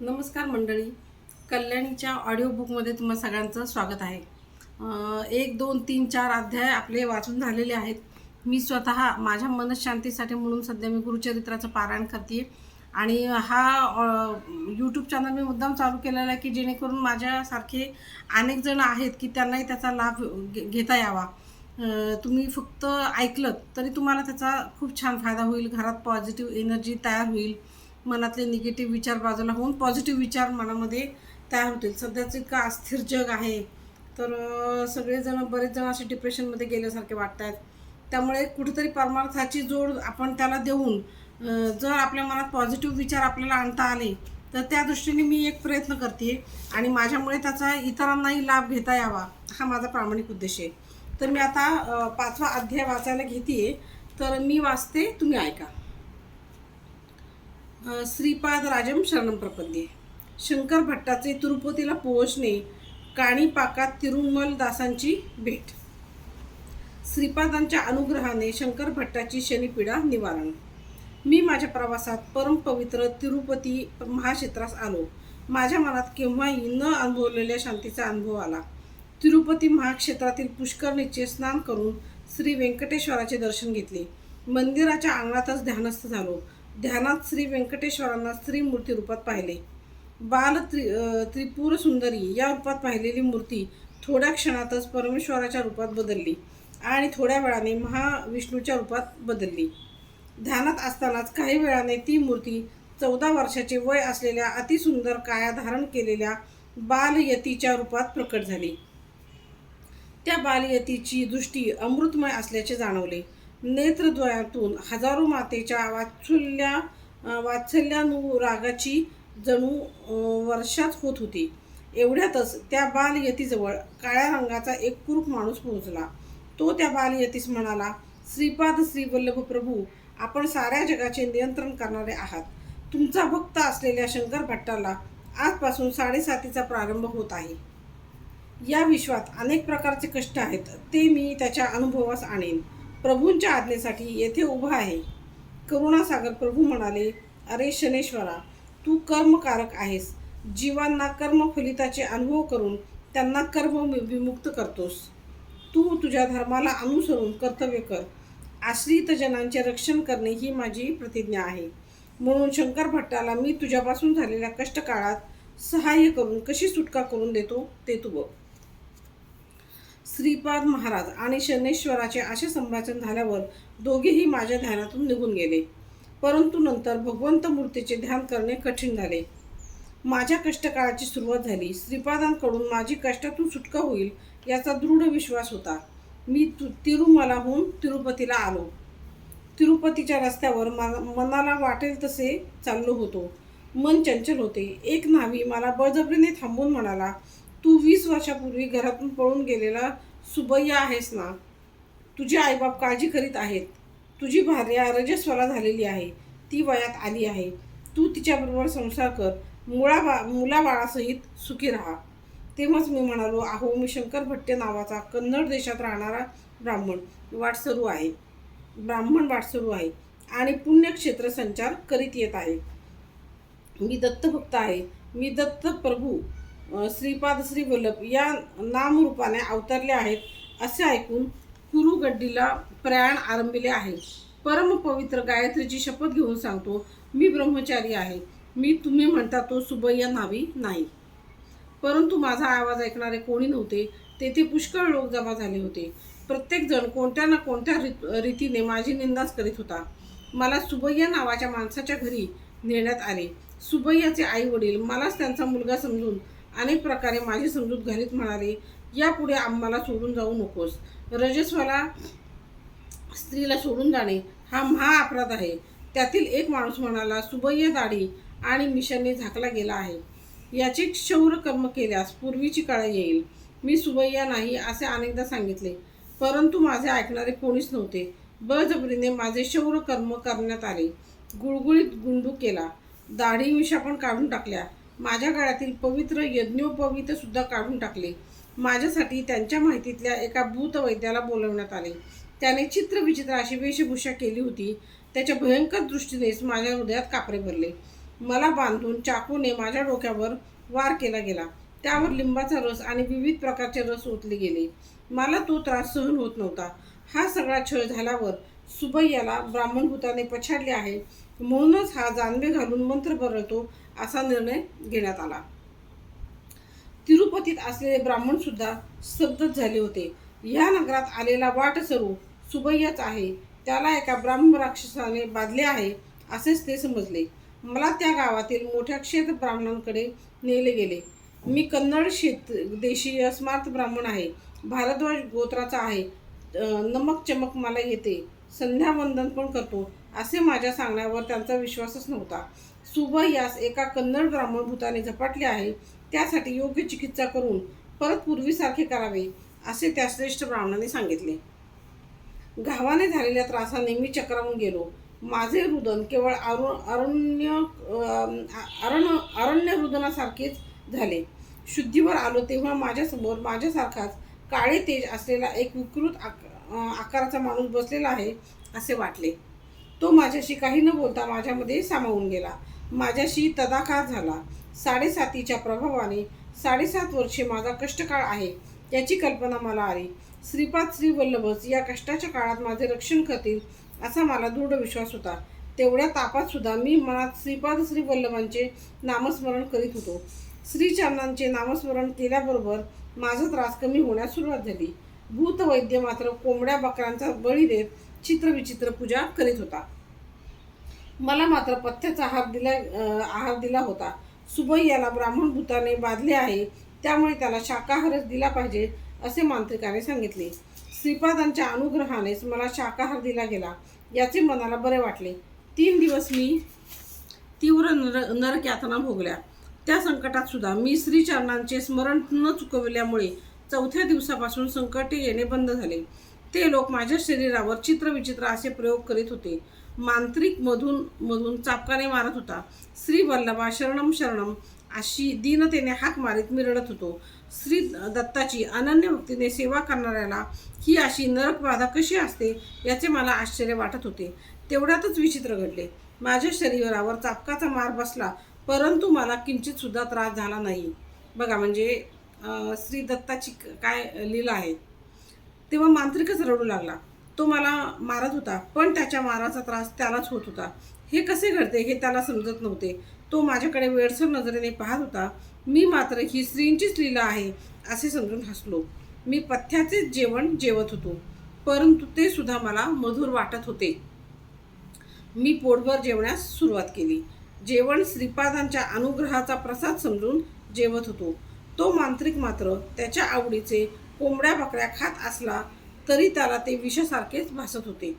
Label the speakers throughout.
Speaker 1: नमस्कार मंडळी. कल्याणीच्या ऑडिओ बुकमध्ये तुम्हा सगळ्यांचं स्वागत आहे. एक दोन तीन चार अध्याय आपले वाचून झालेले आहेत. मी स्वतः माझ्या मनशांतीसाठी म्हणून सध्या मी गुरुचरित्राचं पारायण करते आणि हा यूट्यूब चॅनल मी मुद्दाम चालू केलेला आहे की जेणेकरून माझ्यासारखे अनेक जण आहेत की त्यांनाही त्याचा लाभ घे- घेता यावा. तुम्ही फक्त ऐकलं तरी तुम्हाला त्याचा खूप छान फायदा होईल. घरात पॉझिटिव्ह एनर्जी तयार होईल. मनातले निगेटिव्ह विचार बाजूला होऊन पॉझिटिव्ह विचार मनामध्ये तयार होतील. सध्याचं इतकं अस्थिर जग आहे. तर सगळेजण बरेच जण असे डिप्रेशनमध्ये गेल्यासारखे वाटत आहेत त्यामुळे कुठेतरी परमार्थाची जोड आपण त्याला देऊन जर आपल्या मनात पॉझिटिव्ह विचार आपल्याला आणता आले तर त्या दृष्टीने मी एक प्रयत्न करते आणि माझ्यामुळे त्याचा इतरांनाही लाभ घेता यावा हा माझा प्रामाणिक उद्देश आहे. तर मी आता पाचवा अध्याय वाचायला घेते तर मी वाचते तुम्ही ऐका. श्रीपाद राजम शरणम प्रपद्ये शंकर भट्टाचे तिरुपतीला पोहोचणे काणीपाकात तिरुमल दासांची भेट. श्रीपादांच्या अनुग्रहाने शंकर भट्टाची शनिपीडा निवारण. मी माझ्या प्रवासात परमपवित्र तिरुपती महाक्षेत्रास आलो. माझ्या मनात केव्हाही न अनुभवलेल्या शांतीचा अनुभव आला. तिरुपती महाक्षेत्रातील पुष्करणीचे स्नान करून श्री व्यंकटेश्वराचे दर्शन घेतले. मंदिराच्या अंगणातच ध्यानस्थ झालो. ध्यानात श्री व्यंकटेश्वरांना स्त्री मूर्ती रूपात पाहिले. बाल त्रि अं, त्रिपुर सुंदरी या रूपात पाहिलेली मूर्ती थोड्या क्षणातच परमेश्वराच्या रूपात बदलली आणि थोड्या वेळाने महाविष्णूच्या रूपात बदलली. ध्यानात असतानाच काही वेळाने ती मूर्ती चौदा वर्षाचे वय असलेल्या अतिसुंदर काया धारण केलेल्या बालयतीच्या रूपात प्रकट झाली. त्या बालयतीची दृष्टी अमृतमय असल्याचे जाणवले. नेत्रद्वयातून हजारो मातेच्या वात्सल्या अं, वात्सल्यानुरागाची जणू वर्षात होत होती. एवढ्यातच त्या बालयतीजवळ काळ्या रंगाचा एक कुरूप माणूस पोहोचला. तो त्या बालयतीस म्हणाला श्रीपाद श्रीवल्लभ प्रभू आपण साऱ्या जगाचे नियंत्रण करणारे आहात. तुमचा भक्त असलेल्या शंकर भट्टाला आजपासून साडेसातीचा प्रारंभ होत आहे. या विश्वात अनेक प्रकारचे कष्ट आहेत. ते मी त्याच्या अनुभवास आणेन. प्रभूंच्या आज्ञेसाठी येथे उभा आहे. करुणासागर प्रभू म्हणाले अरे शनेश्वरा तू कर्मकारक आहेस. जीवांना कर्मफलिताचे अनुभव करून त्यांना कर्म विमुक्त करतोस. तू तुझ्या धर्माला अनुसरून कर्तव्य कर. आश्रित जनांचे रक्षण करणे ही माझी प्रतिज्ञा आहे. म्हणून शंकर भट्टाला मी तुझ्यापासून झालेल्या कष्टकाळात सहाय्य करून कशी सुटका करून देतो ते तू बघ. श्रीपाद महाराज आणि शनेश्वराचे असे संभाषण झाल्यावर दोघेही माझ्या ध्यानातून निघून गेले. परंतु नंतर भगवंत मूर्तीचे ध्यान करणे कठीण झाले. माझ्या कष्टकाळाची सुरुवात झाली. श्रीपादांकडून माझी कष्टातून सुटका होईल याचा दृढ विश्वास होता. मी तु तिरुमलाहून तिरुपतीला आलो. तिरुपतीच्या रस्त्यावर मा- मनाला वाटेल तसे चाललो होतो. मन चंचल होते. एक न्हावी मला बळजबरीने थांबून म्हणाला तू वीस वर्षापूर्वी घरातून पळून गेलेला सुबय्या आहेस ना? तुझे आईबाप काळजी करीत आहेत. तुझी भार्या रजस्वला झालेली आहे. ती वयात आली आहे. तू तिच्याबरोबर संसार कर. मुळा बा मुलाबाळासहित सुखी राहा. तेव्हाच मी म्हणालो अहो मी शंकर भट्टे नावाचा कन्नड देशात राहणारा ब्राह्मण. वाटसरू आहे. ब्राह्मण वाटसरू आहे. आणि पुण्यक्षेत्र संचार करीत येत आहे. मी दत्तभक्त आहे. मी दत्त प्रभू श्रीपाद श्री वल्लभ या नामरूपाने अवतरले आहेत असे ऐकून कुरुगड्डीला प्रयाण आरंभिले आहे. परमपवित्र गायत्रीची शपथ घेऊन सांगतो मी ब्रह्मचारी आहे. मी तुम्ही म्हणता तो सुबय्या नावी नाही. परंतु माझा आवाज ऐकणारे कोणी नव्हते तेथे पुष्कळ लोक जमा झाले होते. प्रत्येकजण कोणत्या ना कोणत्या रीत रीतीने माझी निंदाच करीत होता. मला सुबय्या नावाच्या माणसाच्या घरी नेण्यात आले. सुबय्याचे आई वडील मलाच त्यांचा मुलगा समजून अनेक प्रकारे माझी समजूत घालीत म्हणाले यापुढे आम्हाला सोडून जाऊ नकोस. रजस्वाला स्त्रीला सोडून जाणे हा महा अपराध आहे. त्यातील एक माणूस म्हणाला सुबय्य दाढी आणि मिशनने झाकला गेला आहे. याचे क्षौर कर्म केल्यास पूर्वीची काळ येईल. मी सुबय्या नाही असे अनेकदा सांगितले परंतु माझे ऐकणारे कोणीच नव्हते. बळजबरीने माझे शौर कर्म करण्यात आले. गुळगुळीत गुंडू केला. दाढी मिशा पण काढून टाकल्या. माझ्या काळातील पवित्र यज्ञोपवीतसुद्धा काढून टाकले. माझ्यासाठी त्यांच्या माहितीतल्या एका भूतवैद्याला बोलवण्यात आले. त्याने चित्रविचित्र अशी वेशभूषा केली होती. त्याच्या भयंकर दृष्टीनेच माझ्या हृदयात कापरे भरले. मला बांधून चाकूने माझ्या डोक्यावर वार केला गेला. त्यावर लिंबाचा रस आणि विविध प्रकारचे रस ओतले गेले. मला तो त्रास सहन होत नव्हता. हा सगळा छळ झाल्यावर सुबैयाला ब्राह्मणभूताने पछाडले आहे. म्हणूनच हा जानवे घालून मंत्र बरळतो असा निर्णय घेण्यात आला. तिरुपतीत असलेले ब्राह्मणसुद्धा स्तब्धच झाले होते. या नगरात आलेला वाटसरू सुबैयाच आहे. त्याला एका ब्राह्मण राक्षसाने बांधले आहे असेच ते समजले. मला त्या गावातील मोठ्या क्षेत्र ब्राह्मणांकडे नेले गेले. मी कन्नड शेत देशीय स्मार्त ब्राह्मण आहे. भारद्वाज गोत्राचा आहे. नमक चमक मला येते. संध्यावंदन पण करतो असे माझ्या सांगण्यावर त्यांचा विश्वासच नव्हता. सुबैयास एका कन्नड ब्राह्मण भूताने झपाटले आहे. त्यासाठी योग्य चिकित्सा करून परत पूर्वीसारखे करावे असे त्या श्रेष्ठ ब्राह्मणाने सांगितले. घावाने झालेल्या त्रासाने मी चक्रावून गेलो. माझे रुदन केवळ अरुण अरण्य अं, अरण्य अरण्य रुदनासारखेच झाले. शुद्धीवर आलो तेव्हा माझ्यासमोर माझ्यासारखाच काळे तेज असलेला एक विकृत आक आकाराचा माणूस बसलेला आहे असे वाटले. तो माझ्याशी काही न बोलता माझ्यामध्ये सामावून गेला. माझ्याशी तदाकार झाला. साडेसातीच्या प्रभावाने साडेसात वर्षे माझा कष्टकाळ आहे याची कल्पना मला आली. श्रीपाद श्रीवल्लभच या कष्टाच्या काळात माझे रक्षण करतील असा मला दृढ विश्वास होता. तेवढ्या तापात सुद्धा मी मनात श्रीपाद श्रीवल्लभांचे नामस्मरण करीत होतो. श्रीचरणांचे नामस्मरण केल्याबरोबर माझा त्रास कमी होण्यास सुरुवात झाली. भूतवैद्य मात्र कोंबड्या बकरांचा बळी देत चित्रविचित्र पूजा करीत होता. मला मात्र पथ्याचा आहार दिला आहार दिला होता. सुबई याला ब्राह्मण भूताने बाधले आहे. त्यामुळे त्याला शाकाहारच दिला पाहिजे असे मांत्रिकाने सांगितले. श्रीपादांच्या अनुग्रहानेच मला शाकाहार दिला गेला. याचे मनाला बरे वाटले. तीन दिवस मी तीव्र नर नरक यातना भोगल्या. त्या संकटात सुद्धा मी श्रीचरणांचे स्मरण न चुकविल्यामुळे चौथ्या दिवसापासून संकटे येणे बंद झाले. ते लोक माझ्या शरीरावर चित्रविचित्र असे प्रयोग करीत होते. मांत्रिक मधून मधून चापकाने मारत होता. श्री वल्लभा शरणम शरणम अशी दीनतेने हाक मारीत मी रडत होतो. श्री दत्ताची अनन्य भक्तीने सेवा करणाऱ्याला ही अशी नरक बाधा कशी असते याचे मला आश्चर्य वाटत होते. तेवढ्यातच विचित्र घडले. माझ्या शरीरावर चापकाचा मार बसला परंतु मला किंचित सुद्धा त्रास झाला नाही. बघा म्हणजे श्री दत्ताची क- काय लीला आहे. तेव्हा मांत्रिकच रडू लागला. तो मला मारत होता पण त्याच्या माराचा त्रास त्यालाच होत होता. हे कसे घडते हे त्याला समजत नव्हते. तो माझ्याकडे वेडसर नजरेने पाहत होता मी मात्र ही स्त्रींचीच लीला आहे असे समजून हसलो. मी पथ्याचेच जेवण जेवत होतो परंतु ते सुद्धा मला मधुर वाटत होते. मी पोटभर जेवण्यास सुरुवात केली. जेवण श्रीपादांच्या अनुग्रहाचा प्रसाद समजून जेवत होतो. तो मांत्रिक मात्र त्याच्या आवडीचे कोंबड्या बकऱ्या खात असला तरी त्याला ते विषासारखेच भासत होते.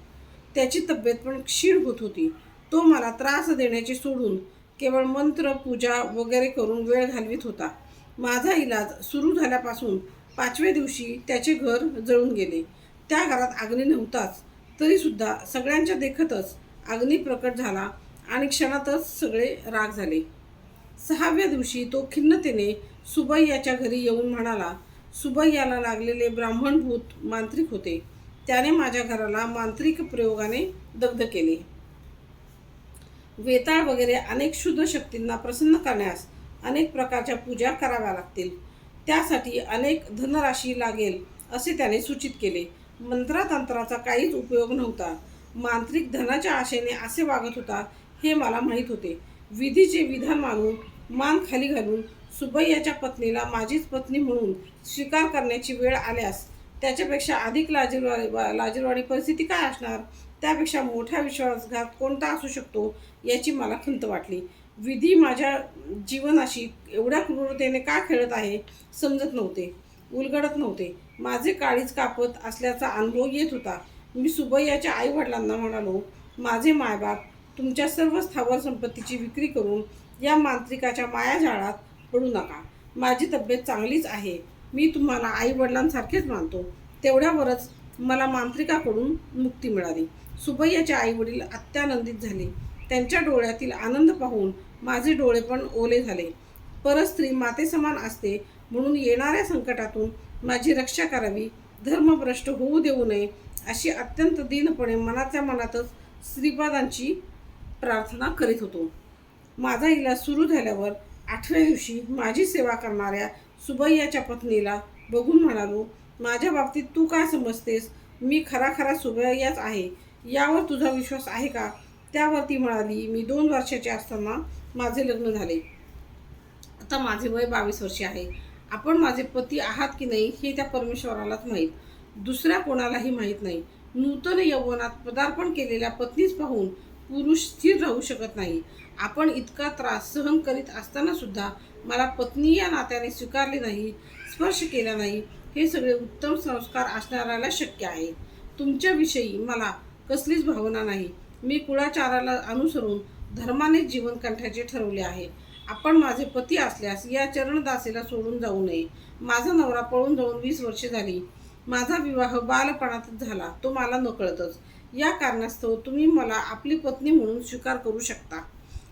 Speaker 1: त्याची तब्येत पण क्षीण होत होती. तो मला त्रास देण्याचे सोडून केवळ मंत्र पूजा वगैरे करून वेळ घालवित होता. माझा इलाज सुरू झाल्यापासून पाचव्या दिवशी त्याचे घर जळून गेले. त्या घरात अग्नी नव्हताच तरीसुद्धा सगळ्यांच्या देखतच अग्नी प्रकट झाला आणि क्षणातच सगळे राग झाले. सहाव्या दिवशी तो खिन्नतेने सुबैयाच्या घरी येऊन म्हणाला सुबैयाला लागलेले ब्राह्मणभूत मांत्रिक होते. त्याने माझ्या घराला मांत्रिक प्रयोगाने दग्ध केले. वेताळ वगैरे अनेक शुद्ध शक्तींना प्रसन्न करण्यास अनेक प्रकारच्या पूजा कराव्या लागतील. त्यासाठी अनेक धनराशी लागेल असे त्याने सूचित केले. मंत्रातंत्राचा काहीच उपयोग नव्हता. मांत्रिक धनाच्या आशेने असे वागत होता हे मला माहीत होते. विधीचे विधान मानून मान खाली घालून सुबैयाच्या पत्नीला माझीच पत्नी म्हणून स्वीकार करण्याची वेळ आल्यास त्याच्यापेक्षा अधिक लाजीरवाडी लाजीरवाडी परिस्थिती काय असणार? त्यापेक्षा मोठा विश्वासघात कोणता असू शकतो याची मला खंत वाटली. विधी माझ्या जीवनाशी एवढ्या क्रूरतेने का खेळत आहे समजत नव्हते उलगडत नव्हते. माझे काळीज कापत असल्याचा अनुभव येत होता. मी सुबैयाच्या आईवडिलांना म्हणालो माझे मायबाप तुमच्या सर्व स्थावर संपत्तीची विक्री करून या मांत्रिकाच्या मायाजाळात पडू नका. माझी तब्येत चांगलीच आहे. मी तुम्हाला आई वडिलांसारखेच मानतो. तेवढ्यावरच मला मांत्रिकाकडून मुक्ती मिळाली. सुबैयाचे आई वडील अत्यानंदित झाले. त्यांच्या डोळ्यातील आनंद पाहून माझे डोळे पण ओले झाले. परस्त्री मातेसमान असते म्हणून येणाऱ्या संकटातून माझी रक्षा करावी धर्मभ्रष्ट होऊ देऊ नये अशी अत्यंत दीनपणे मनाच्या मनातच श्रीपादांची प्रार्थना करीत होतो. माझा इलाज सुरू झाल्यावर आठव्या दिवशी माझी सेवा करणाऱ्या सुबैयाच्या पत्नीला बघून म्हणालो माझ्या बाबतीत तू काय समजतेस? मी खरा खरा सुबैयाच आहे. यावर तुझा विश्वास आहे का? त्यावर ती म्हणाली मी दोन वर्षाचे असताना माझे लग्न झाले. आता माझे वय बावीस वर्षे आहे. आपण माझे पती आहात की नाही हे त्या परमेश्वरालाच माहीत. दुसऱ्या कोणालाही माहीत नाही. नूतन यौवनात पदार्पण केलेल्या पत्नीच पाहून पुरुष स्थिर राहू शकत नाही. आपण इतका त्रास सहन करीत असताना सुद्धा मला पत्नी या नात्याने स्वीकारले नाही स्पर्श केला नाही हे सगळे उत्तम संस्कार असणाऱ्याला शक्य आहे. तुमच्याविषयी मला कसलीच भावना नाही. मी कुळाचाराला अनुसरून धर्माने जीवन कंठाचे ठरवले आहे. आपण माझे पती असल्यास या चरणदासीला सोडून जाऊ नये. माझा नवरा पळून जाऊन वीस वर्षे झाली. माझा विवाह बालपणातच झाला तो मला नकळतच. या कारणास्तव तुम्ही मला आपली पत्नी म्हणून स्वीकार करू शकता.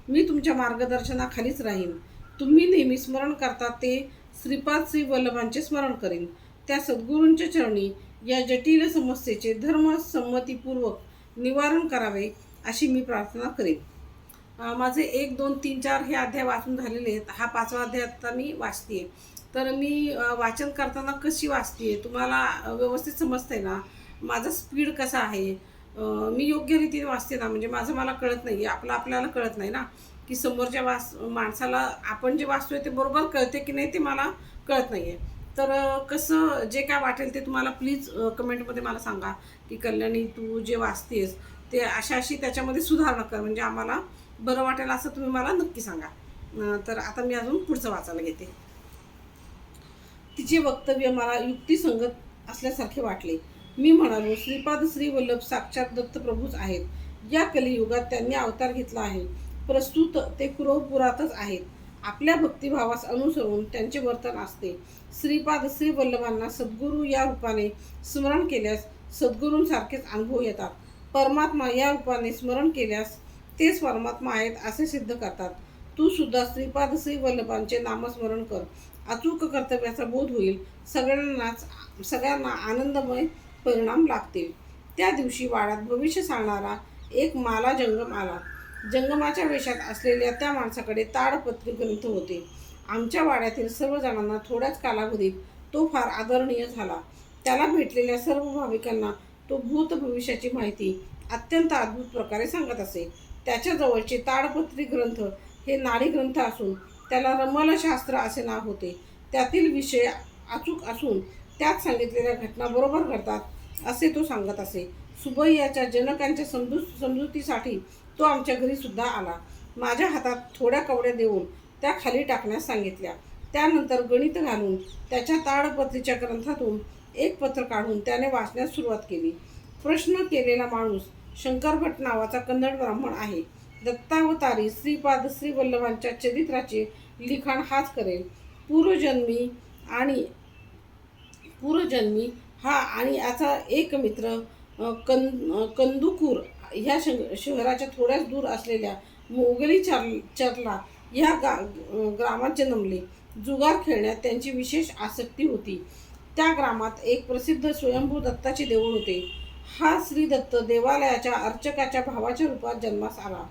Speaker 1: मी तुमच्या मार्गदर्शनाखालीच राहीन. तुम्ही नेहमी स्मरण करता ते श्रीपाद श्री वल्लभांचे स्मरण करेन. त्या सद्गुरूंच्या चरणी या जटिल समस्येचे धर्मसंमतीपूर्वक निवारण करावे अशी मी प्रार्थना करेन. माझे एक दोन तीन चार हे अध्याय वाचून झालेले आहेत. हा पाचवा अध्याय आता मी वाचते तर मी वाचन करताना कशी वाचते तुम्हाला व्यवस्थित समजते ना? माझा स्पीड कसा आहे? मी योग्य रीतीने वाचते ना म्हणजे माझं मला कळत नाही आपलं आपल्याला कळत नाही ना की समोरच्या वाच माणसाला आपण जे वाचतोय ते बरोबर कळते की नाही ते मला कळत नाही आहे तर कसं जे काय वाटेल ते तुम्हाला प्लीज कमेंटमध्ये मला सांगा की कल्याणी तू जे वाचतेस ते अशा अशी त्याच्यामध्ये सुधारणा कर म्हणजे आम्हाला बरं वाटेल असं तुम्ही मला नक्की सांगा. तर आता मी अजून पुढचं वाचायला घेते. तिचे वक्तव्य मला युक्तिसंगत असल्यासारखे वाटले. मी म्हणालो श्रीपाद श्री वल्लभ साक्षात दत्तप्रभूच आहेत. या कलियुगात त्यांनी अवतार घेतला आहे. प्रस्तुत ते कुरवपुरातच आहेत. आपल्या भक्तिभावास अनुसरून त्यांचे वर्तन असते. श्रीपाद श्री वल्लभांना सद्गुरू या रूपाने स्मरण केल्यास सद्गुरूंसारखेच अनुभव येतात. परमात्मा या रूपाने स्मरण केल्यास तेच परमात्मा आहेत असे सिद्ध करतात. तू सुद्धा श्रीपाद श्री वल्लभांचे नामस्मरण कर. अचूक कर्तव्याचा बोध होईल. सगळ्यांनाच सगळ्यांना आनंदमय परिणाम लागतील. त्या दिवशी वाड्यात भविष्य सांगणारा एक माला जंगम आला. जंगमाच्या वेशात असलेल्या त्या माणसाकडे ताडपत्री ग्रंथ होते. आमच्या वाड्यातील सर्व जणांना थोड्याच कालावधीत तो फार आदरणीय झाला. त्याला भेटलेल्या सर्व भाविकांना तो भूत भविष्याची माहिती अत्यंत अद्भुत प्रकारे सांगत असे. त्याच्याजवळचे ताडपत्री ग्रंथ हे नाडी ग्रंथ असून त्याला रमलशास्त्र असे नाव होते. त्यातील विषय अचूक असून त्यात सांगितलेल्या घटना बरोबर घडतात असे तो सांगत असे. सुबैयाच्या जनकांच्या समजू समजुतीसाठी तो आमच्या घरी सुद्धा आला. माझ्या हातात थोड्या कवड्या देऊन त्या खाली टाकण्यास सांगितल्या. त्यानंतर गणित घालून त्याच्या ताडपत्रीच्या ग्रंथातून एक पत्र काढून त्याने वाचण्यास सुरुवात केली. प्रश्न केलेला माणूस शंकर भट नावाचा कन्नड ब्राह्मण आहे. दत्तावतारी श्रीपाद श्री वल्लभांच्या चरित्राचे लिखाण हाच करेल. पूर्वजन्मी आणि पूर्वजन्मी हा आणि याचा एक मित्र कं कंदुकूर ह्या शं शहराच्या थोड्याच दूर असलेल्या मोगली चर चरला ह्या गा ग्रामात जन्मले जुगार खेळण्यात त्यांची विशेष आसक्ती होती. त्या ग्रामात एक प्रसिद्ध स्वयंभू दत्ताचे देऊळ होते. हा श्री दत्त देवालयाच्या अर्चकाच्या भावाच्या रूपात जन्मास आला.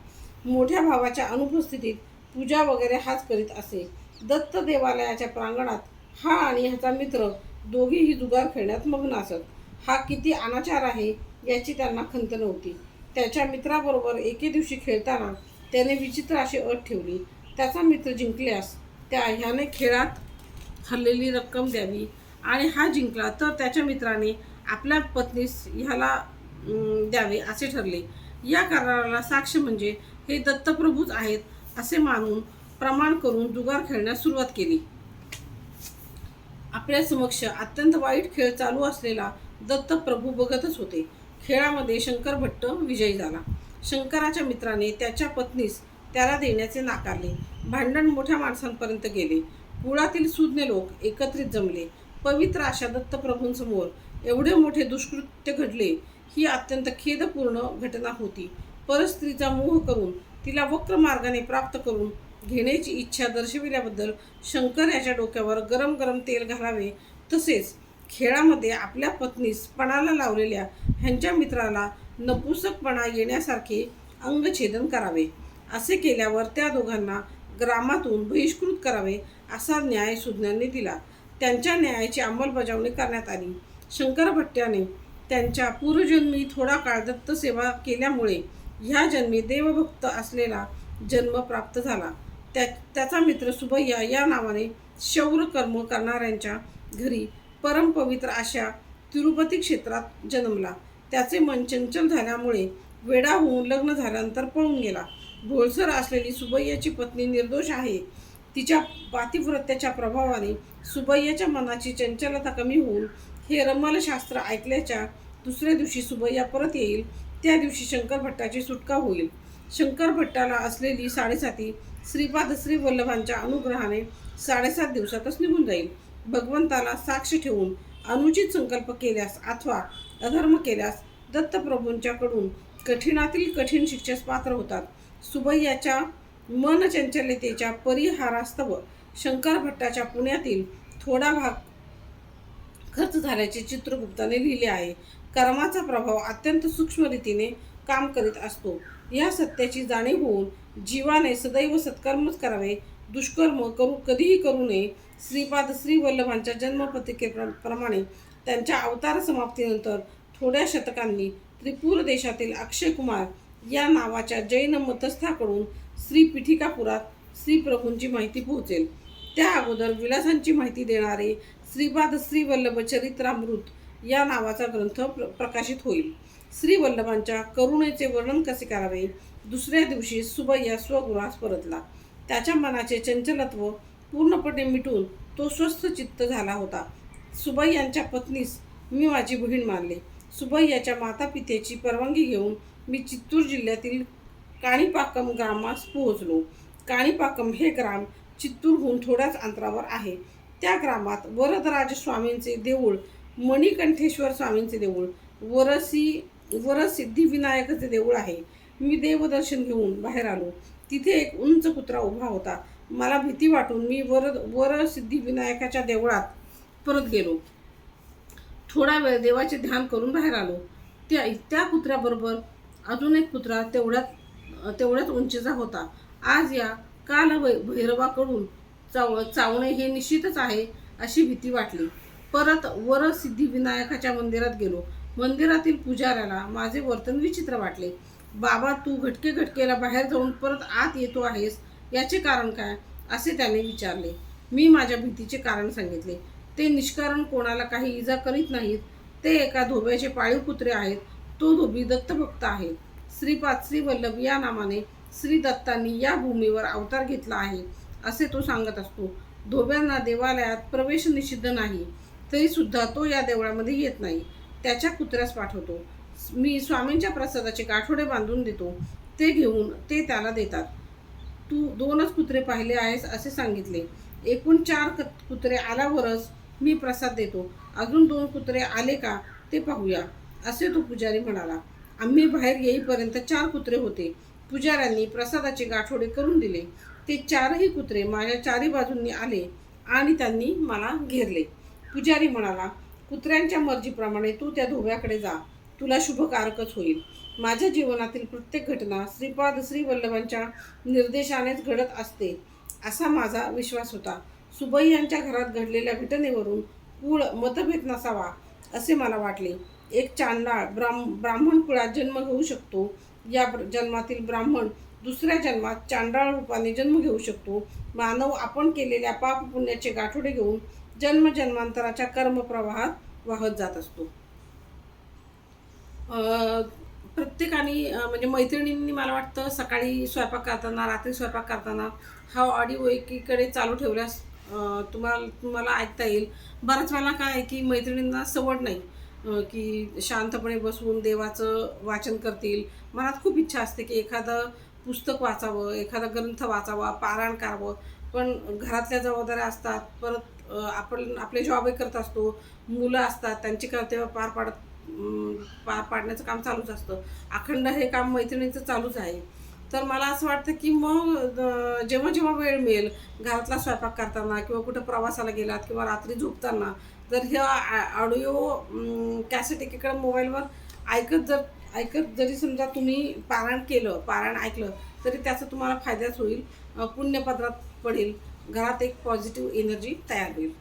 Speaker 1: मोठ्या भावाच्या अनुपस्थितीत पूजा वगैरे हाच करीत असे. दत्त देवालयाच्या प्रांगणात हा आणि ह्याचा मित्र दोघीही जुगार खेळण्यात मग्न असत. हा किती अनाचार आहे याची त्यांना खंत नव्हती. त्याच्या मित्राबरोबर एके दिवशी खेळताना त्याने विचित्र अशी अट ठेवली. त्याचा मित्र जिंकल्यास त्या ह्याने खेळात हरलेली रक्कम द्यावी आणि हा जिंकला तर त्याच्या मित्राने आपल्या पत्नीस ह्याला द्यावे असे ठरले. या कराराला साक्ष म्हणजे हे दत्तप्रभूच आहेत असे मानून प्रमाण करून जुगार खेळण्यास सुरुवात केली. आपल्या समक्ष अत्यंत वाईट खेळ चालू असलेला दत्त प्रभू बघतच होते. खेळामध्ये शंकर भट्ट विजयी झाला. शंकराच्या मित्राने त्याच्या पत्नीस त्याला देण्याचे नाकारले. भांडण मोठ्या माणसांपर्यंत गेले. कुळातील सुज्ञ लोक एकत्रित जमले. पवित्र अशा दत्तप्रभूंसमोर एवढे मोठे दुष्कृत्य घडले ही अत्यंत खेदपूर्ण घटना होती. परस्त्रीचा मोह करून तिला वक्र मार्गाने प्राप्त करून घेण्याची इच्छा दर्शविल्याबद्दल शंकर याच्या डोक्यावर गरम गरम तेल घालावे. तसेच खेळामध्ये आपल्या पत्नीस पणाला लावलेल्या ह्यांच्या मित्राला नपुसकपणा येण्यासारखे अंगछेदन करावे. असे केल्यावर त्या दोघांना ग्रामातून बहिष्कृत करावे असा न्याय सुज्ञांनी दिला. त्यांच्या न्यायाची अंमलबजावणी करण्यात आली. शंकर भट्ट्याने त्यांच्या पूर्वजन्मी थोडा काळ दत्तसेवा केल्यामुळे ह्या जन्मी देवभक्त असलेला जन्म प्राप्त झाला. त्या त्याचा मित्र सुबैया या नावाने शौर कर्म करणाऱ्यांच्या घरी परमपवित्र अशा तिरुपती क्षेत्रात जन्मला. त्याचे मन चंचल झाल्यामुळे वेडा होऊन लग्न झाल्यानंतर पळून गेला. भोळसर असलेली सुबैयाची पत्नी निर्दोष आहे. तिच्या पातिव्रत्याच्या प्रभावाने सुबैयाच्या मनाची चंचलता कमी होऊन हे रमलशास्त्र ऐकल्याच्या दुसऱ्या दिवशी सुबैया परत येईल. त्या दिवशी शंकर भट्टाची सुटका होईल. शंकर भट्टाला असलेली साडेसाती श्रीपाद श्री वल्लभांच्या अनुग्रहाने साडेसात दिवसातच निघून जाईल. भगवंताला साक्ष ठेवून अनुचित संकल्प केल्यास अथवा अधर्म केल्यास दत्तप्रभूंच्याकडून कठीणातील कठीण शिक्षेस पात्र होतात. सुबैयाच्या मन चंचलतेच्या परिहारास्तव शंकर भट्टाच्या पुण्यातील थोडा भाग खर्च झाल्याचे चित्रगुप्ताने लिहिले आहे. कर्माचा प्रभाव अत्यंत सूक्ष्म रीतीने काम करीत असतो. या सत्याची जाणीव होऊन जीवाने सदैव सत्कर्मच करावे दुष्कर्म करू कधीही करू नये. श्रीपाद श्री वल्लभांच्या जन्मपत्रिकेप्रमाणे त्यांच्या अवतार समाप्तीनंतर थोड्या शतकांनी त्रिपूर देशातील अक्षय कुमार या नावाच्या जैन मतस्थाकडून श्री पिठिकापुरात श्रीप्रभूंची माहिती पोहोचेल. त्या अगोदर विलासांची माहिती देणारे श्रीपाद श्री वल्लभ चरित्रामृत या नावाचा ग्रंथ प्र प्रकाशित होईल. श्रीवल्लभांच्या करुणेचे वर्णन कसे करावे? दुसऱ्या दिवशी सुबैया स्वगृहास परतला. त्याच्या मनाचे चंचलत्व पूर्णपणे मिटून तो स्वस्थ चित्त झाला होता. सुबैयांच्या पत्नीस मी माझी बहीण मानले. सुबैयाच्या मातापित्याची परवानगी घेऊन मी चित्तूर जिल्ह्यातील काणीपाकम ग्रामास पोहोचलो. काणीपाकम हे ग्राम चित्तूरहून थोड्याच अंतरावर आहे. त्या ग्रामात वरदराज स्वामींचे देऊळ मणिकंठेश्वर स्वामींचे देऊळ वरसी वरसिद्धिविनायकाचे देऊळ आहे. मी देवदर्शन घेऊन बाहेर आलो. तिथे एक उंच कुत्रा उभा होता. मला भीती वाटून मी वर वर सिद्धिविनायकाच्या देवळात परत गेलो. थोडा वेळ देवाचे ध्यान करून बाहेर आलो. त्या त्या कुत्र्याबरोबर अजून एक कुत्रा तेवढ्यात तेवढ्याच उंचीचा होता. आज या काल वै- भैरवाकडून चाव चावणे हे निश्चितच आहे अशी भीती वाटली. परत वर सिद्धिविनायकाच्या मंदिरात गेलो. मंदिरातील पुजाऱ्याला माझे वर्तन विचित्र वाटले. बाबा तू घटके घटकेला बाहेर जाऊन परत आत येतो आहेस याचे कारण काय? असे त्याने विचारले. मी माझ्या भीतीचे कारण सांगितले. ते निष्कारण कोणाला काही इजा करीत नाहीत. ते एका धोब्याचे पाळीव कुत्रे आहेत. तो धोबी दत्तभक्त आहे. श्रीपाद श्री वल्लभ या नामाने श्री दत्तांनी या भूमीवर अवतार घेतला आहे असे तो सांगत असतो. धोब्यांना देवालयात प्रवेश निषिद्ध नाही तरीसुद्धा तो या देवळामध्ये येत नाही. त्याच्या कुत्र्यास पाठवतो. मी स्वामींच्या प्रसादाचे गाठोडे बांधून देतो ते घेऊन ते त्याला देतात. तू दोनच कुत्रे पाहिले आहेस असे सांगितले. एकूण चार क- कुत्रे आल्यावरच मी प्रसाद देतो. अजून दोन कुत्रे आले का ते पाहूया असे तो पुजारी म्हणाला. आम्ही बाहेर येईपर्यंत चार कुत्रे होते. पुजाऱ्यांनी प्रसादाचे गाठोडे करून दिले. ते चारही कुत्रे माझ्या चारी बाजूंनी आले आणि त्यांनी मला घेरले. पुजारी म्हणाला कुत्र्यांच्या मर्जीप्रमाणे तू त्या धोब्याकडे जा. तुला शुभकारकच होईल. माझ्या जीवनातील प्रत्येक घटना श्रीपाद श्री वल्लभांच्या निर्देशानेच घडत असते असा माझा विश्वास होता. सुबई यांच्या घरात घडलेल्या घटनेवरून कुळ मतभेद नसावा असे मला वाटले. एक चांडाळ ब्राह्म ब्राह्मण कुळात जन्म घेऊ शकतो. या ब्र- जन्मातील ब्राह्मण दुसऱ्या जन्मात चांडाळ रूपाने जन्म घेऊ शकतो. मानव आपण केलेल्या पाप पुण्याचे गाठोडे घेऊन जन्म जन्मांतराच्या कर्मप्रवाहात वाहत जात असतो. प्रत्येकाने म्हणजे मैत्रिणींनी मला वाटतं सकाळी स्वयंपाक करताना रात्री स्वयंपाक करताना हा ऑडिओ एकीकडे चालू ठेवल्यास तुम्हाला तुम्हाला ऐकता येईल. बऱ्याच वेळेला काय आहे की मैत्रिणींना सवड नाही की शांतपणे बसून देवाचं वाचन करतील. मनात खूप इच्छा असते की एखादं पुस्तक वाचावं एखादा ग्रंथ वाचावा पारायण करावं. पण घरातल्या जबाबदाऱ्या असतात परत आपण आपले जॉबही करत असतो मुलं असतात त्यांची कर्तव्य पार पाडत पार पाडण्याचं काम चालूच असतं. अखंड हे काम मैत्रिणीचं चालूच आहे. तर मला असं वाटतं की मग जेव्हा जेव्हा वेळ मिळेल घरातला स्वयंपाक करताना किंवा कुठं प्रवासाला गेलात किंवा रात्री झोपताना जर ह्या ऑडिओ कॅसेट एकीकडे मोबाईलवर ऐकत जर ऐकत जरी समजा तुम्ही पारायण केलं पारायण ऐकलं तरी त्याचा तुम्हाला फायदाच होईल. पुण्यपदरात पुण्यपत्रात पडेल. घरात एक पॉझिटिव्ह एनर्जी तयार होईल.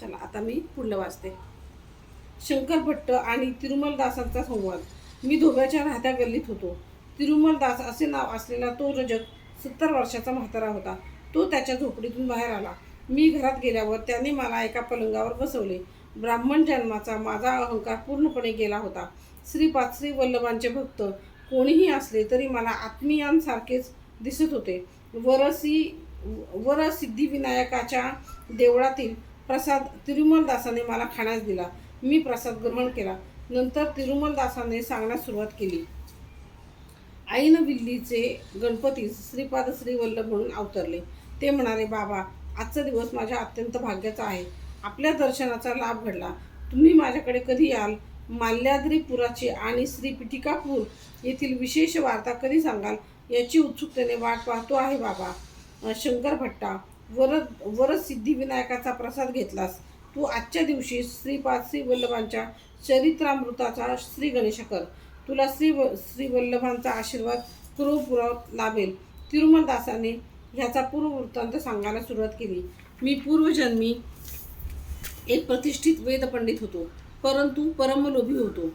Speaker 1: चला आता मी पुढलं वाचते. शंकर भट्ट आणि तिरुमलदासांचा संवाद. मी धोब्याच्या राहत्या गल्लीत होतो. तिरुमलदास असे नाव असलेला तो रजक सत्तर वर्षाचा म्हातारा होता. तो त्याच्या झोपडीतून बाहेर आला. मी घरात गेल्यावर त्याने मला एका पलंगावर बसवले. ब्राह्मण जन्माचा माझा अहंकार पूर्णपणे गेला होता. श्रीपाद श्री वल्लभांचे भक्त कोणीही असले तरी मला आत्मीयांसारखेच दिसत होते. वरसी वर सिद्धिविनायकाच्या देवळातील प्रसाद तिरुमलदासाने मला खाण्यास दिला. मी प्रसाद ग्रहण केला. नंतर तिरुमलदासाने सांगण्यास सुरुवात केली. आईनं विल्लीचे गणपती श्रीपाद श्रीवल्लभ म्हणून अवतरले. ते म्हणाले बाबा आजचा दिवस माझ्या अत्यंत भाग्याचा आहे. आपल्या दर्शनाचा लाभ घडला. तुम्ही माझ्याकडे कधी याल? माल्याद्रीपुराची आणि श्री पिटिकापूर येथील विशेष वार्ता कधी सांगाल? याची उत्सुकतेने वाट पाहतो आहे बाबा. शंकर भट्टा वर वर सिद्धिविनायकाचा प्रसाद घेतलास. तू आजच्या दिवशी श्रीपाद श्री वल्लभांच्या चरित्रामृताचा श्री गणेश कर. तुला श्री व श्री वल्लभांचा आशीर्वाद पूर्वपुराव लाभेल. तिरुमलदासाने ह्याचा पूर्ववृत्तांत सांगायला सुरुवात केली. मी पूर्वजन्मी एक प्रतिष्ठित वेदपंडित होतो परंतु परमलोभी होतो.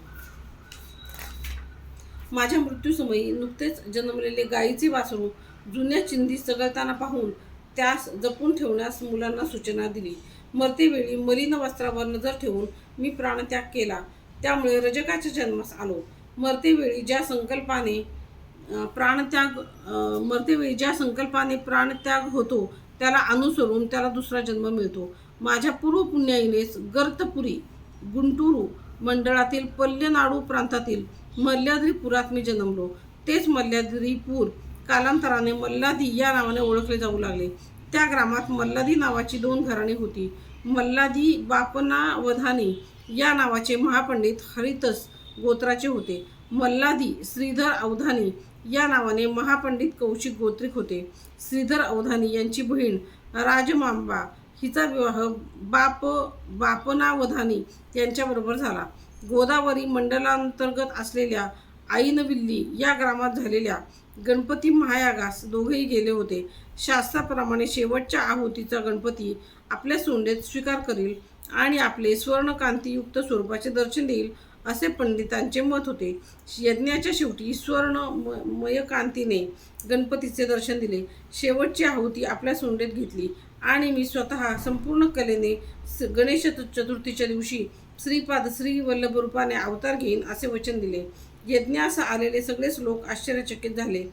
Speaker 1: माझ्या मृत्यूसमयी नुकतेच जन्मलेले गायीचे वासरू जुन्या चिंधी सगळताना पाहून त्यास जपून ठेवण्यास मुलांना सूचना दिली. मरतेवेळी मलिन वस्त्रावर नजर ठेवून मी प्राणत्याग केला. त्यामुळे रजकाच्या जन्मास आलो. मरतेवेळी ज्या संकल्पाने प्राणत्याग मरतेवेळी ज्या संकल्पाने प्राणत्याग होतो त्याला अनुसरून त्याला दुसरा जन्म मिळतो. माझ्या पूर्व पुण्याईनेच गर्तपुरी गुंटुरू मंडळातील पल्यनाडू प्रांतातील मल्ल्याद्रीपुरात मी जन्मलो. तेच मल्ल्याद्रीपूर कालांतराने मल्लादी या नावाने ओळखले जाऊ लागले. त्या ग्रामात मल्लादी नावाची दोन घराणी होती. मल्लादी बापनावधानी या नावाचे महापंडित हरितस गोत्राचे होते. मल्लादी श्रीधर अवधानी या नावाने महापंडित कौशिक गोत्रिक होते. श्रीधर अवधानी यांची बहीण राजमांबा हिचा विवाह बाप बापनावधानी यांच्याबरोबर झाला. गोदावरी मंडलांतर्गत असलेल्या आईनविल्ली या ग्रामात झालेल्या गणपती महायागास दोघेही गेले होते. शास्त्राप्रमाणे शेवटच्या आहुतीचा गणपती आपल्या सोंडेत स्वीकार करील आणि आपले स्वर्णकांतीयुक्त स्वरूपाचे दर्शन देईल असे पंडितांचे मत होते. यज्ञाच्या शेवटी स्वर्ण म- मयकांतीने गणपतीचे दर्शन दिले. शेवटची आहुती आपल्या सोंडेत घेतली आणि मी स्वतः संपूर्ण कलेने स- गणेश चतुर्थीच्या दिवशी श्रीपाद श्री वल्लभ रूपाने अवतार घेईन असे वचन दिले. यज्ञास आलेले सगळेच लोक आश्चर्यचकित झाले.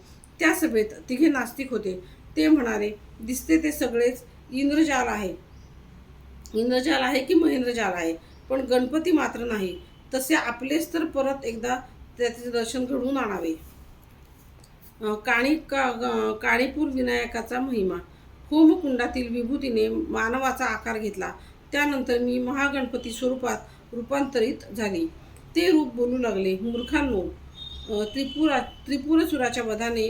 Speaker 1: त्या सभेत तिघे नास्तिक होते. ते म्हणाले दिसते ते सगळेच इंद्रजाल आहे. इंद्रजाल आहे की महेंद्रजाल आहे? पण गणपती मात्र नाही. तसे आपलेच तर परत एकदा त्याचे दर्शन घडवून आणावे. काणी का ग- काणीपूर विनायकाचा महिमा. होमकुंडातील विभूतीने मानवाचा आकार घेतला. त्यानंतर मी महागणपती स्वरूपात रूपांतरित झाली. ते रूप बोलू लागले. मूर्खांनो त्रिपुरा त्रिपुरसुराच्या वधाने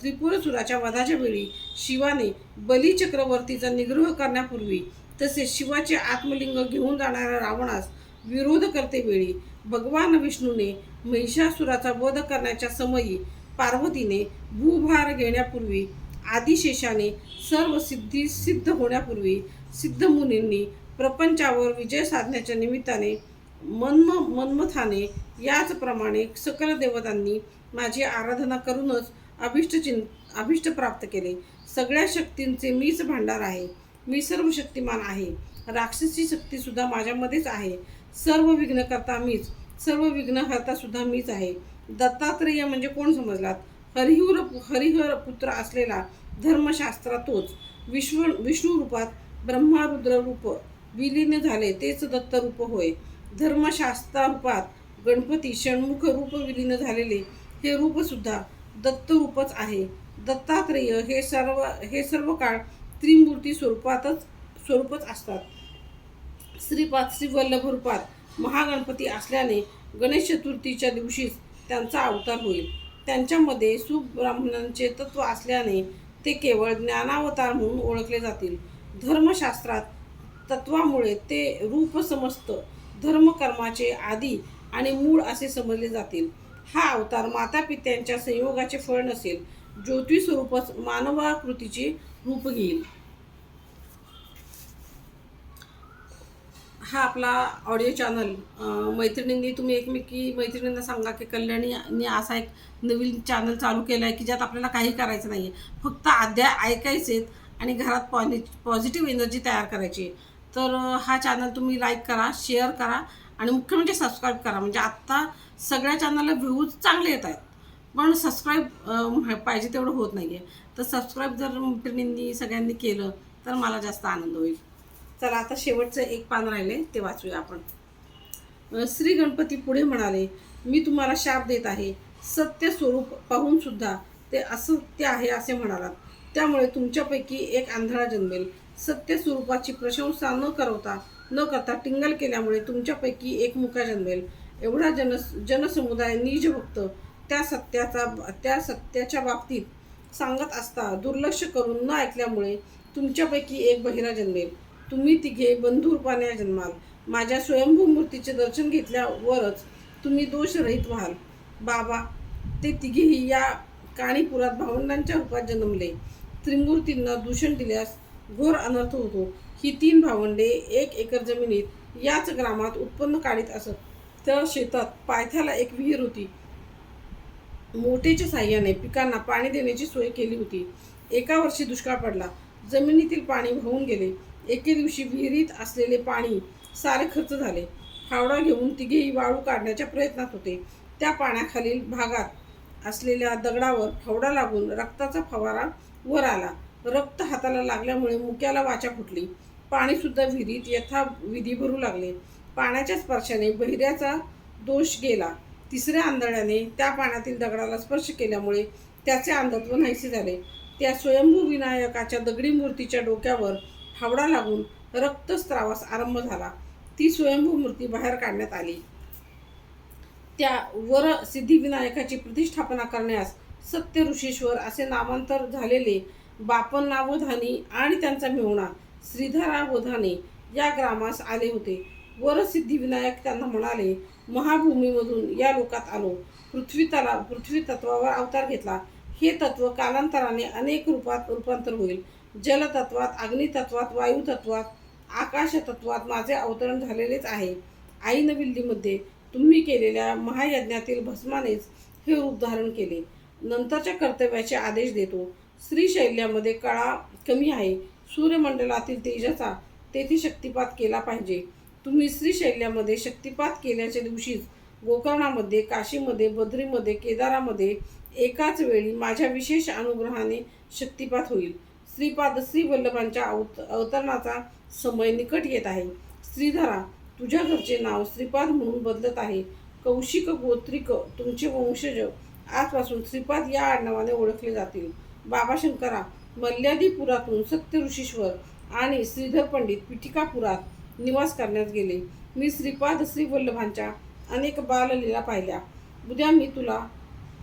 Speaker 1: त्रिपुरसुराच्या वधाच्या वेळी शिवाने बलिचक्रवर्तीचा निग्रह करण्यापूर्वी तसेच शिवाचे आत्मलिंग घेऊन जाणाऱ्या रावणास विरोध करतेवेळी भगवान विष्णूने महिषासुराचा वध करण्याच्या समयी पार्वतीने भूभार घेण्यापूर्वी आदिशेषाने सर्व सिद्धी सिद्ध होण्यापूर्वी सिद्धमुनींनी प्रपंचावर विजय साधण्याच्या निमित्ताने मन्म मन्मथाने याचप्रमाणे सकल देवतांनी माझी आराधना करूनच अभिष्ट चिं अभिष्ट प्राप्त केले. सगळ्या शक्तींचे मीच भांडार आहे. मी सर्व शक्तिमान आहे. राक्षसी शक्तीसुद्धा माझ्यामध्येच आहे. सर्व विघ्नकर्ता मीच. सर्व विघ्नहर्ता सुद्धा मीच आहे. दत्तात्रेय म्हणजे कोण समजलात? हरिहर हरिहर पुत्र असलेला धर्मशास्त्र तोच. विश्व विष्णू रूपात ब्रह्मारुद्र रूप विलीन झाले तेच दत्तरूप होय. धर्मशास्त्रारूपात गणपती षण्मुख रूप विलीन झालेले हे रूपसुद्धा दत्तरूपच आहे. दत्तात्रेय हे सर्व हे सर्व काळ त्रिमूर्ती स्वरूपातच स्वरूपच असतात. श्रीपाद श्रीवल्लभ रूपात महागणपती असल्याने गणेश चतुर्थीच्या दिवशीच त्यांचा अवतार होईल. त्यांच्यामध्ये सुब्राह्मणांचे तत्व असल्याने ते केवळ ज्ञानावतार म्हणून ओळखले जातील. धर्मशास्त्रात तत्वामुळे ते रूप समस्त धर्मकर्माचे आदी आणि मूळ असे समजले जातील. हा अवतार माता पित्यांच्या संयोगाचे फळ नसेल ज्योती स्वरूपच मानवाकृतीचे रूप घेईल. हा आपला ऑडिओ चॅनल मैत्रिणींनी तुम्ही एकमेकी मैत्रिणींना सांगा की कल्याणी असा एक नवीन चॅनल चालू केला आहे की ज्यात आपल्याला काही करायचं नाही आहे फक्त अध्याय ऐकायचे आणि घरात पॉझि पॉझिटिव्ह एनर्जी तयार करायची. आहे. तर हा चॅनल तुम्ही लाईक करा शेअर करा आणि मुख्य म्हणजे सबस्क्राईब करा. म्हणजे आत्ता सगळ्या चॅनलला व्ह्यूज चांगले येत आहेत. पण सबस्क्राईब पाहिजे तेवढं होत नाही आहे तर सबस्क्राईब जर मैत्रिणींनी सगळ्यांनी केलं तर मला जास्त आनंद होईल. चला आता शेवटचं एक पान राहिले ते वाचूया आपण. श्री गणपती पुढे म्हणाले मी तुम्हाला शाप देत आहे. सत्य स्वरूप पाहूनसुद्धा ते असत्य आहे असे म्हणालात. त्यामुळे तुमच्यापैकी एक आंधळा जन्मेल. सत्य स्वरूपाची प्रशंसा न करवता न करता टिंगल केल्यामुळे तुमच्यापैकी एक मुका जन्मेल. एवढा जन जनसमुदाय निजभक्त त्या सत्याचा त्या सत्याच्या बाबतीत सांगत असता दुर्लक्ष करून न ऐकल्यामुळे तुमच्यापैकी एक बहिरा जन्मेल. तुम्ही तिघे बंधुरूपाने जन्माल. माझ्या स्वयंभू मूर्तीचे दर्शन घेतल्यावरच तुम्ही दोषरहित व्हाल. बाबा ते तिघेही या काणीपुरात भावंडांच्या रूपात जन्मले. त्रिमूर्तींना दूषण दिल्यास घोर अनर्थ होतो. ही तीन भावंडे एक एकर जमिनीत याच ग्रामात उत्पन्न काढीत असत. त्या शेतात पायथ्याला एक विहीर होती. मोठेच्या साह्याने पिकांना पाणी देण्याची सोय केली होती. एका वर्षी दुष्काळ पडला. जमिनीतील पाणी वाहून गेले. एके दिवशी विहिरीत असलेले पाणी सारे खर्च झाले. फावडा घेऊन तिघेही वाळू काढण्याच्या प्रयत्नात होते. त्या पाण्याखालील भागात असलेल्या दगडावर फावडा लागून रक्ताचा फवारा वर आला. रक्त हाताला लागल्यामुळे मुक्याला वाचा फुटली. पाणीसुद्धा विहिरीत यथा विधी भरू लागले. पाण्याच्या स्पर्शाने बहिऱ्याचा दोष गेला. तिसऱ्या आंधळ्याने त्या पाण्यातील दगडाला स्पर्श केल्यामुळे त्याचे अंधत्व नाहीसे झाले. त्या स्वयंभू विनायकाच्या दगडी मूर्तीच्या डोक्यावर हावडा लागून रक्तस्त्रावास आरंभ झाला. ती स्वयंभू मूर्ती बाहेर काढण्यात आली. त्या वर सिद्धिविनायकाची प्रतिष्ठापना करण्यास सत्य ऋषीश्वर असे नामांतर झालेले बापन्ना वधानी आणि त्यांचा मेहुणा श्रीधरा बोधाने या ग्रामास आले होते. वरसिद्धिविनायक त्यांना म्हणाले महाभूमीमधून या लोकात आलो. पृथ्वी तला पृथ्वी तत्वावर अवतार घेतला. हे तत्व कालांतराने अनेक रूपात रूपांतर होईल. जलतत्वात अग्नितत्वात वायुतत्वात आकाशतत्वात माझे अवतरण झालेलेच आहे. आई नविल्लीमध्ये तुम्ही केलेल्या महायज्ञातील भस्मानेच हे रूप धारण केले. नंतरच्या कर्तव्याचे आदेश देतो. श्रीशैल्यामध्ये कळा कमी आहे. सूर्यमंडलातील तेजाचा तेथे शक्तिपात केला पाहिजे. तुम्ही श्रीशैल्यामध्ये शक्तिपात केल्याच्या दिवशीच गोकर्णामध्ये काशीमध्ये बद्रीमध्ये केदारामध्ये एकाच वेळी माझ्या विशेष अनुग्रहाने शक्तिपात होईल. श्रीपाद श्री वल्लभांच्या अवत अवतरणाचा समय निकट येत आहे. श्रीधरा तुझ्या घरचे नाव श्रीपाद म्हणून बदलत आहे. कौशिक गोत्रिक तुमचे वंशज आजपासून श्रीपाद या आडनावाने ओळखले जातील. बाबा शंकरा मल्ल्यादीपुरातून सत्य ऋषीश्वर आणि श्रीधर पंडित पिठिकापुरात निवास करण्यात गेले. मी श्रीपाद श्री वल्लभांच्या अनेक बाललीला पाहिल्या. उद्या मी तुला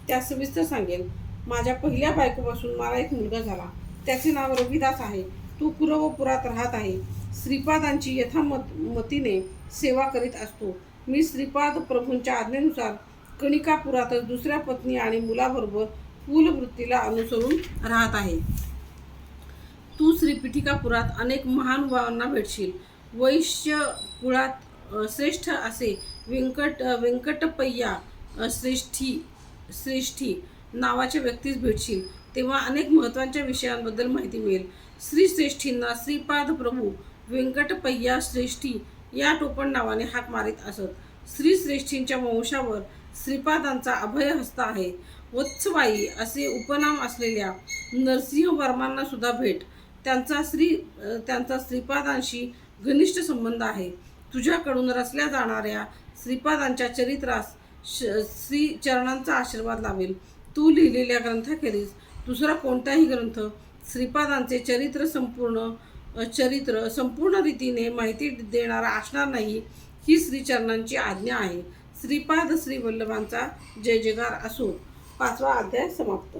Speaker 1: त्या सविस्तर सांगेन. माझ्या पहिल्या बायकोपासून मला एक मुलगा झाला. त्याचे नाव रविदास आहे. तो पुरवपुरात राहत आहे. श्रीपादांची यथामत मतीने सेवा करीत असतो. मी श्रीपाद प्रभूंच्या आज्ञेनुसार कणिकापुरातच दुसऱ्या पत्नी आणि मुलाबरोबर कुलवृत्तीला अनुसरून राहत आहे. तू श्रीपीठिकापुरात अनेक महान भावांना भेटशील. वैश्य कुळात श्रेष्ठ असे व्यंकट व्यंकटपय्या श्रेष्ठी श्रेष्ठी नावाच्या व्यक्तीस भेटशील. तेव्हा अनेक महत्त्वाच्या विषयांबद्दल माहिती मिळेल. श्री श्रेष्ठींना श्रीपाद प्रभू व्यंकटपय्या श्रेष्ठी या टोपण नावाने हाक मारित असत. श्री श्रेष्ठींच्या वंशावर श्रीपादांचा अभय हस्त आहे. वत्सबाई असे उपनाम असलेल्या नरसिंह वर्मांना सुद्धा भेट. त्यांचा श्री त्यांचा श्रीपादांशी घनिष्ठ संबंध आहे. तुझ्याकडून रचल्या जाणाऱ्या श्रीपादांच्या चरित्रास श श्री चरणांचा आशीर्वाद लावेल. तू लिहिलेल्या ग्रंथाखेरीज दुसरा कोणताही ग्रंथ श्रीपादांचे चरित्र संपूर्ण चरित्र संपूर्ण रीतीने माहिती देणारा असणार नाही ही श्रीचरणांची आज्ञा आहे. श्रीपाद श्री वल्लभांचा जय जयकार असो. पाचवा अध्याय समाप्त.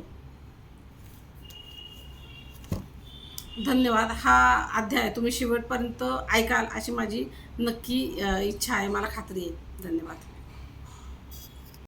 Speaker 1: धन्यवाद. हा अध्याय तुम्ही शेवटपर्यंत ऐकाल अशी माझी नक्की इच्छा आहे. मला खात्री आहे. धन्यवाद.